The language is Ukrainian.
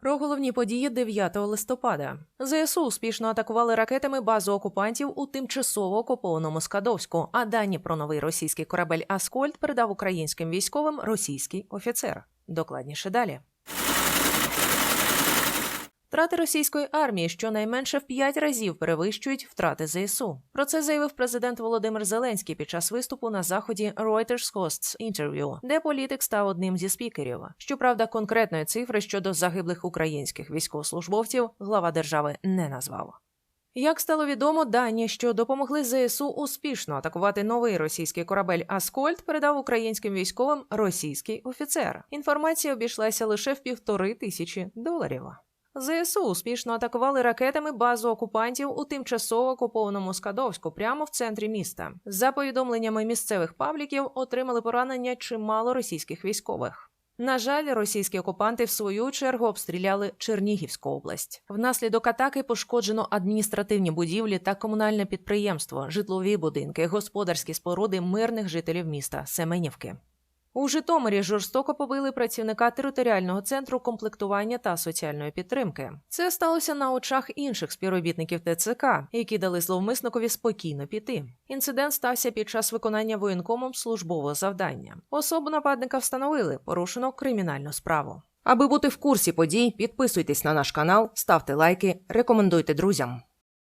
Про головні події 9 листопада. ЗСУ успішно атакували ракетами базу окупантів у тимчасово окупованому Скадовську. А дані про новий російський корабель Аскольд передав українським військовим російський офіцер. Докладніше далі. Втрати російської армії щонайменше в п'ять разів перевищують втрати ЗСУ. Про це заявив президент Володимир Зеленський під час виступу на заході Reuters Hosts Interview, де політик став одним зі спікерів. Щоправда, конкретної цифри щодо загиблих українських військовослужбовців глава держави не назвав. Як стало відомо, дані, що допомогли ЗСУ успішно атакувати новий російський корабель Аскольд, передав українським військовим російський офіцер. Інформація обійшлася лише в півтори тисячі доларів. ЗСУ успішно атакували ракетами базу окупантів у тимчасово окупованому Скадовську прямо в центрі міста. За повідомленнями місцевих пабліків, отримали поранення чимало російських військових. На жаль, російські окупанти в свою чергу обстріляли Чернігівську область. Внаслідок атаки пошкоджено адміністративні будівлі та комунальне підприємство, житлові будинки, господарські споруди мирних жителів міста Семенівки. У Житомирі жорстоко побили працівника територіального центру комплектування та соціальної підтримки. Це сталося на очах інших співробітників ТЦК, які дали зловмисникові спокійно піти. Інцидент стався під час виконання воєнкомом службового завдання. Особу нападника встановили, порушено кримінальну справу. Аби бути в курсі подій, підписуйтесь на наш канал, ставте лайки, рекомендуйте друзям.